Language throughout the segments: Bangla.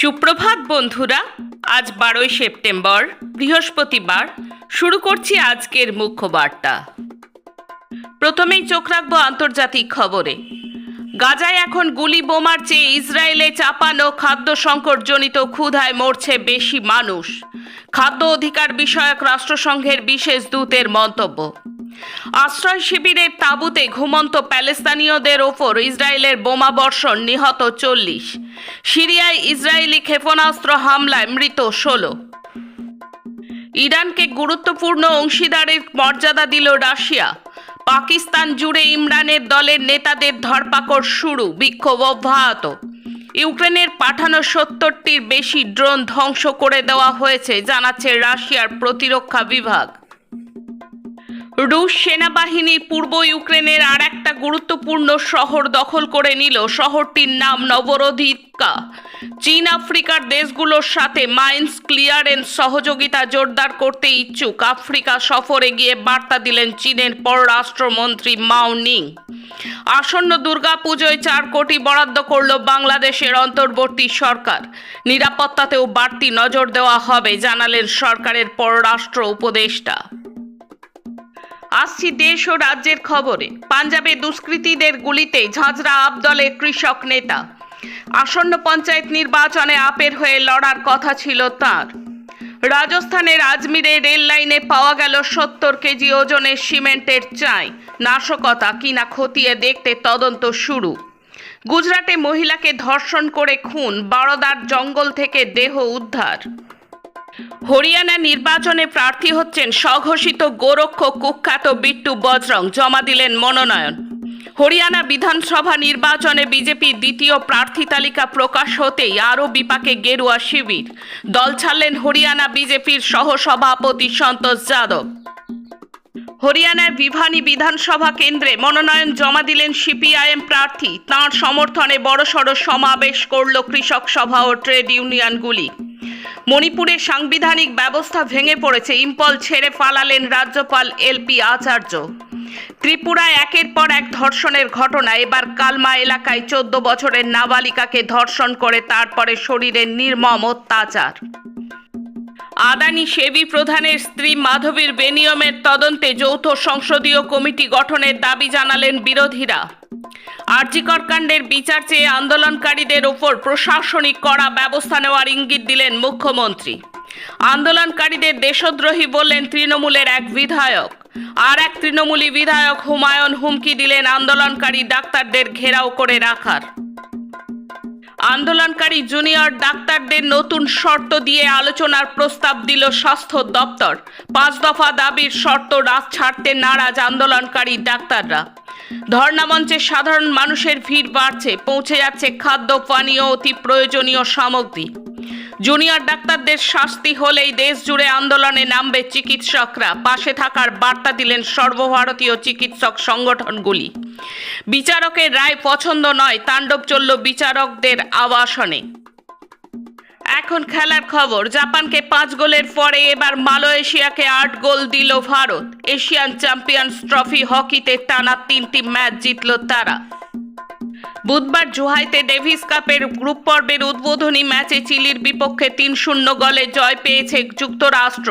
সুপ্রভাত বন্ধুরা, আজ বারোই সেপ্টেম্বর, বৃহস্পতিবার, শুরু করছি আজকের মুখ্য বার্তা। প্রথমেই চোখ রাখব আন্তর্জাতিক খবরে। গাজায় এখন গুলি বোমার চেয়ে ইসরায়েলে চাপানো খাদ্য সংকটজনিত ক্ষুধায় মরছে বেশি মানুষ। খাদ্য অধিকার বিষয়ক রাষ্ট্রসংঘের বিশেষ দূতের মন্তব্য। আশ্রয় শিবিরের তাঁবুতে ঘুমন্ত প্যালেস্তানীয়দের ওপর ইসরায়েলের বোমা বর্ষণ, নিহত চল্লিশ। সিরিয়ায় ইসরায়েলি ক্ষেপণাস্ত্র হামলায় মৃত ষোলো। ইরানকে গুরুত্বপূর্ণ অংশীদারের মর্যাদা দিল রাশিয়া। পাকিস্তান জুড়ে ইমরানের দলের নেতাদের ধরপাকড় শুরু, বিক্ষোভ অব্যাহত। ইউক্রেনের পাঠানো সত্তরটির বেশি ড্রোন ধ্বংস করে দেওয়া হয়েছে, জানাচ্ছে রাশিয়ার প্রতিরক্ষা বিভাগ। রুশ সেনাবাহিনী পূর্ব ইউক্রেনের আর একটা গুরুত্বপূর্ণ শহর দখল করে নিল। শহরটির নাম নবরোধিকা চীন, আফ্রিকার দেশগুলোর সাথে মাইন্স ক্লিয়ারেন্স সহযোগিতা জোরদার করতে ইচ্ছুক। আফ্রিকা সফরে গিয়ে বার্তা দিলেন চীনের পররাষ্ট্রমন্ত্রী মাও নিং। আসন্ন দুর্গাপুজোয় চার কোটি বরাদ্দ করল বাংলাদেশের অন্তর্বর্তী সরকার। নিরাপত্তাতেও বাড়তি নজর দেওয়া হবে, জানালেন সরকারের পররাষ্ট্র উপদেষ্টা। আসছি দেশ ও রাজ্যের খবরে। পাঞ্জাবে দুষ্কৃতীদের গুলিতে ঝাঁঝরা আবদলের কৃষক নেতা। আসন্ন পঞ্চায়েত নির্বাচনে আপের হয়ে লড়ার কথা ছিল তার। রাজস্থানের আজমিরে রেল লাইনে পাওয়া গেল সত্তর কেজি ওজনের সিমেন্টের চাই। নাশকতা কিনা খতিয়ে দেখতে তদন্ত শুরু। গুজরাটে মহিলাকে ধর্ষণ করে খুন বড়দার জঙ্গল থেকে দেহ উদ্ধার। হরিয়ানা নির্বাচনে প্রার্থী হচ্ছেন স্বঘোষিত গোরক্ষ, কুখ্যাত বিট্টু বজরং, জমা দিলেন মনোনয়ন। হরিয়ানা বিধানসভা নির্বাচনে বিজেপির দ্বিতীয় প্রার্থী তালিকা প্রকাশ হতেই আরও বিপাকে গেরুয়া শিবির। দল ছাড়লেন হরিয়ানা বিজেপির সহসভাপতি সন্তোষ যাদব। হরিয়ানার ভিভানি বিধানসভা কেন্দ্রে মনোনয়ন জমা দিলেন সিপিআইএম প্রার্থী। তাঁর সমর্থনে বড়সড় সমাবেশ করল কৃষক সভা ও ট্রেড ইউনিয়নগুলি। মণিপুরে সাংবিধানিক ব্যবস্থা ভেঙে পড়েছে। ইম্পল ছেড়ে পালালেন রাজ্যপাল এলপি আচার্য। ত্রিপুরায় একের পর এক ধর্ষণের ঘটনা। এবার কালমা এলাকায় চোদ্দ বছরের নাবালিকাকে ধর্ষণ করে, তারপরে শরীরে নির্মম অত্যাচার। আদানি সেবি প্রধানের স্ত্রী মাধবীর বেনিয়মের তদন্তে যৌথ সংসদীয় কমিটি গঠনের দাবি জানালেন বিরোধীরা। আরজিকর কাণ্ডের বিচার চেয়ে আন্দোলনকারীদের ওপর প্রশাসনিক কড়া ব্যবস্থা নেওয়ার ইঙ্গিত দিলেন মুখ্যমন্ত্রী। আন্দোলনকারীদের দেশদ্রোহী বললেন তৃণমূলের এক বিধায়ক। আর এক তৃণমূলী বিধায়ক হুমায়ুন হুমকি দিলেন আন্দোলনকারী ডাক্তারদের ঘেরাও করে রাখার। আন্দোলনকারী জুনিয়র ডাক্তারদের নতুন শর্ত দিয়ে আলোচনার প্রস্তাব দিল স্বাস্থ্য দপ্তর। পাঁচ দফা দাবির শর্ত রাত ছাড়তে নারাজ আন্দোলনকারী ডাক্তাররা। ধর্ণামঞ্চে সাধারণ মানুষের ভিড় বাড়ছে, পৌঁছে যাচ্ছে খাদ্য, পানীয় অতি প্রয়োজনীয় সামগ্রী। জুনিয়র ডাক্তারদের শাস্তি হলেই দেশ জুড়ে আন্দোলনে নামবে চিকিৎসকরা। পাশে থাকার বার্তা দিলেন সর্বভারতীয় চিকিৎসক সংগঠনগুলি। বিচারকের রায় পছন্দ নয়, তাণ্ডব চলল বিচারকদের আবাসনে। এখন খেলার খবর, জাপানকে পাঁচ গোলের পরে এবার মালয়েশিয়াকে আট গোল দিল ভারত। এশিয়ান চ্যাম্পিয়ন্স ট্রফি হকিতে টানা তিনটি ম্যাচ জিতল তারা। বুধবার জুহাইতে ডেভিস কাপের গ্রুপ পর্বের উদ্বোধনী ম্যাচে চিলির বিপক্ষে তিন শূন্য গোলে জয় পেয়েছে যুক্তরাষ্ট্র।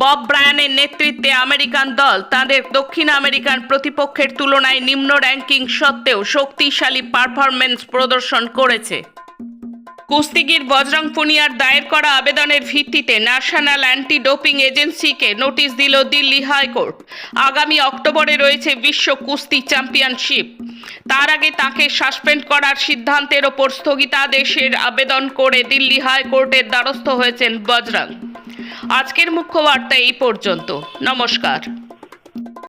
বব ব্রায়ানের নেতৃত্বে আমেরিকান দল তাদের দক্ষিণ আমেরিকান প্রতিপক্ষের তুলনায় নিম্ন র্যাঙ্কিং সত্ত্বেও শক্তিশালী পারফরমেন্স প্রদর্শন করেছে। কুস্তিগির বজরং পুনিয়ার দায়ের করা আবেদনের ভিত্তিতে ন্যাশনাল অ্যান্টি ডোপিং এজেন্সিকে নোটিশ দিল দিল্লি হাইকোর্ট। আগামী অক্টোবরে রয়েছে বিশ্ব কুস্তি চ্যাম্পিয়নশিপ। তার আগে তাকে সাসপেন্ড করার সিদ্ধান্তের ওপর স্থগিতাদেশের আবেদন করে দিল্লি হাইকোর্টের দ্বারস্থ হয়েছেন বজরং। আজকের মুখ্য বার্তা এই পর্যন্ত। নমস্কার।